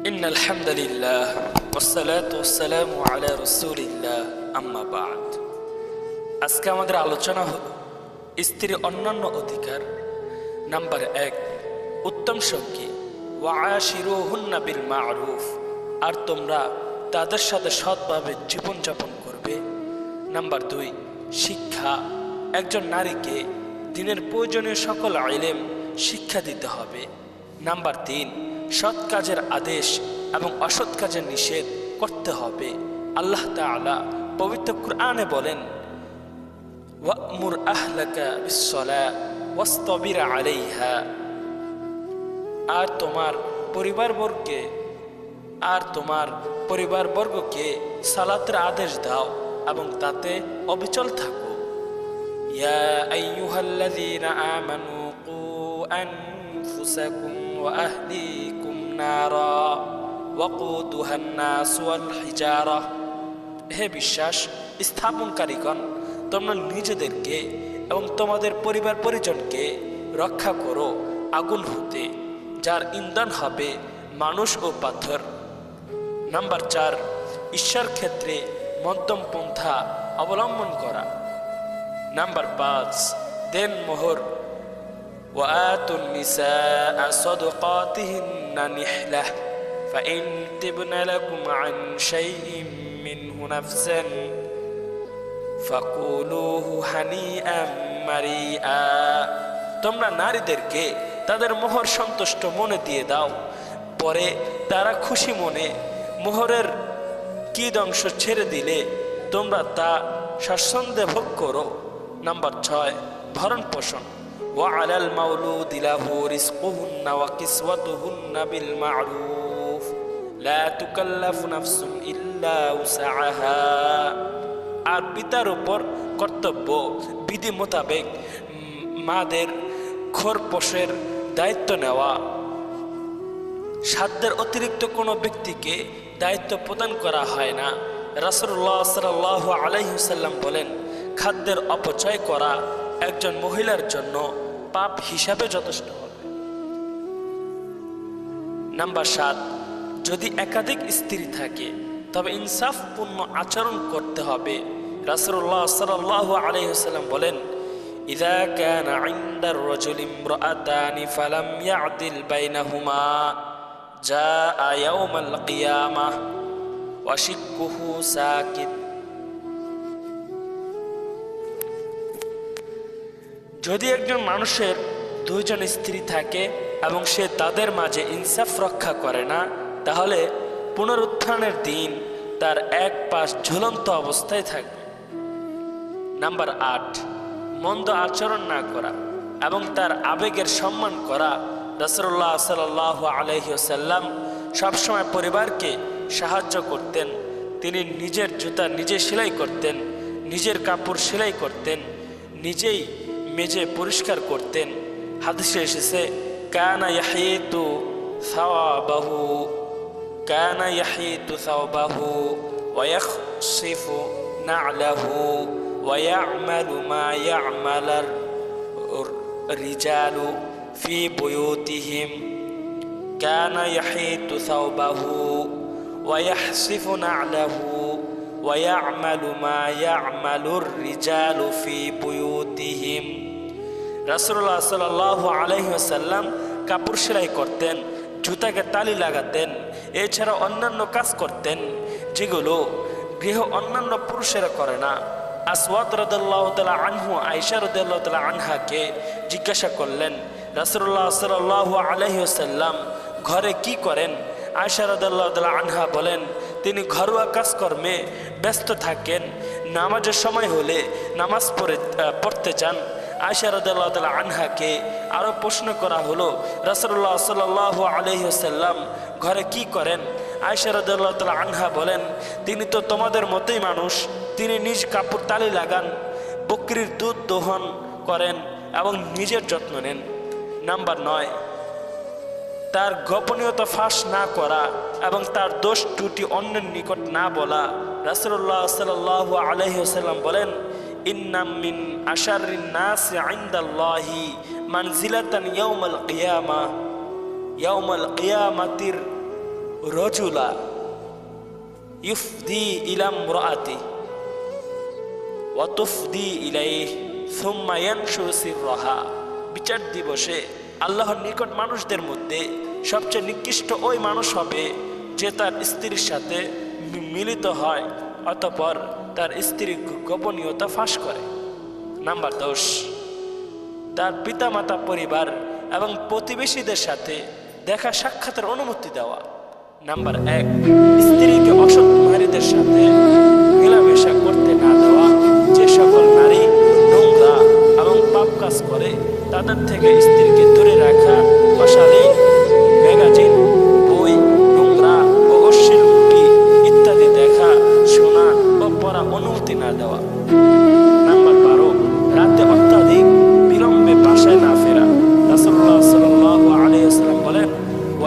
إن الحمد لله والصلاة والسلام على رسول الله أما بعد আজকে আমাদের আলোচনা হলো স্ত্রী অন্যান্য অধিকার নাম্বার এক উত্তম সঙ্গী ওয়াশিরুহুন্না বিল মারুফ আর তোমরা তাদের সাথে সৎভাবে জীবনযাপন করবে নাম্বার দুই শিক্ষা একজন নারীকে দিনের প্রয়োজনীয় সকল আইলেম শিক্ষা দিতে হবে নাম্বার তিন সৎ কাজের আদেশ এবং অসৎ কাজের নিষেধ করতে হবে। আল্লাহ তালা পবিত্র কুরআনে বলেন, ওয়ামুর আহলাকা বিশ্বলা ওয়াস্তবির আর তোমার পরিবারবর্গকে আর তোমার পরিবারবর্গকে সালাতের আদেশ দাও এবং তাতে অবিচল থাকো। ইয়া আইয়ুহাল্লাযীনা আমানু কু আনফুসাকুম وأهليكم نارا وقودها الناس والحجارة হে বিশ্বাস স্থাপনকারীগণ তোমরা নিজেদেরকে এবং তোমাদের পরিবার পরিজনকে রক্ষা করো আগুন হতে যার ইন্ধন হবে মানুষ ও পাথর নাম্বার চার ঈশ্বর ক্ষেত্রে মধ্যম পন্থা অবলম্বন করা নাম্বার পাঁচ দেন মোহর وآتوا النساء صدقاتهن نحلة فإن تبن لكم عن شيء منه نفسا فقولوه هنيئا مريئا তোমরা নারীদেরকে তাদের মোহর সন্তুষ্ট মনে দিয়ে দাও পরে তারা খুশি মনে মোহরের কি অংশ ছেড়ে দিলে তোমরা তা স্বাচ্ছন্দ্যে ভোগ করো নাম্বার ছয় ভরণ পোষণ وعلى المولود له رزقهن وكسوتهن بالمعروف لا تكلف نفس إلا وسعها আর পিতার উপর কর্তব্য বিধি মোতাবেক উম, মাদের খোরপোষের দায়িত্ব নেওয়া সাধ্যের অতিরিক্ত কোনো ব্যক্তিকে দায়িত্ব প্রদান করা হয় না রাসুল্লাহ সাল্লাহ আলাইসাল্লাম বলেন খাদ্যের অপচয় করা একজন মহিলার জন্য পাপ হিসাবে যথেষ্ট হবে নাম্বার সাত যদি একাধিক স্ত্রী থাকে তবে ইনসাফপূর্ণ আচরণ করতে হবে রাসুল্লাহ সাল্লাহ আলাইসাল্লাম বলেন إذا كان عند الرجل امرأتان فلم يعدل بينهما جاء يوم القيامة وشكه ساكت যদি একজন মানুষের দুইজন স্ত্রী থাকে এবং সে তাদের মাঝে ইনসাফ রক্ষা করে না, তাহলে পুনরুত্থানের দিন তার এক পাশ ঝুলন্ত অবস্থায় থাকবে। নাম্বার আট, মন্দ আচরণ না করা এবং তার আবেগের সম্মান করা। রসরুল্লাহ সাল আলহিসাল্লাম সবসময় পরিবারকে সাহায্য করতেন। তিনি নিজের জুতা নিজে সেলাই করতেন, নিজের কাপড় সেলাই করতেন, নিজেই মেজে পরিষ্কার করতেন হাদিসে এসেছে কানা ইয়াহিতু সাওয়াবাহু কানা ইয়াহিতু সাওবাহু ওয়ায়াখসিফু না'লাহু ويعمل ما يعمل الرجال في بيوتهم كان يحيط ثوبه ويحسف نعله ويعمل ما يعمل الرجال في بيوتهم রাসুল্লাহ সাল্লাহ আলহিহাসাল্লাম কাপড় সেলাই করতেন, জুতাকে তালি লাগাতেন, এছাড়া অন্যান্য কাজ করতেন, যেগুলো গৃহ অন্যান্য পুরুষেরা করে না। আসওয়াদ রদাল্লাহ তালা আনহু আয়সা রদাল্লাহ তালা আনহাকে জিজ্ঞাসা করলেন রাসুল্লাহ সাল্লাহ আলহিহাসাল্লাম ঘরে কি করেন? আয়সা রদাল্লাহ তালা আনহা বলেন, তিনি ঘরোয়া কাজকর্মে ব্যস্ত থাকেন, নামাজের সময় হলে নামাজ পড়ে পড়তে চান আয়সা রদাল্লাহ তালা আনহাকে আরও প্রশ্ন করা হলো রাসুল্লাহ সাল্লাহ আলহিহাসাল্লাম ঘরে কি করেন? আয়সা রদাল্লাহ তালা আনহা বলেন, তিনি তো তোমাদের মতোই মানুষ, তিনি নিজ কাপড় তালি লাগান, বকরির দুধ দোহন করেন এবং নিজের যত্ন নেন। নাম্বার নয়, তার গোপনীয়তা ফাঁস না করা এবং তার দোষ ত্রুটি অন্যের নিকট না বলা। রাসুল্লাহ সাল আলহিহাল্লাম বলেন আশারিন মানজিলাতান ইউফদি ইলাম ওয়াতুফদি বিচার দিবসে আল্লাহর নিকট মানুষদের মধ্যে সবচেয়ে নিকৃষ্ট ওই মানুষ হবে যে তার স্ত্রীর সাথে মিলিত হয়। অতপর তার স্ত্রী গোপনীয়তা ফাঁস করে। নাম্বার দশ, তার পিতামাতা পরিবার এবং প্রতিবেশীদের সাথে দেখা সাক্ষাতের অনুমতি দেওয়া। নাম্বার এক, স্ত্রীকে অসৎ নারীদের সাথে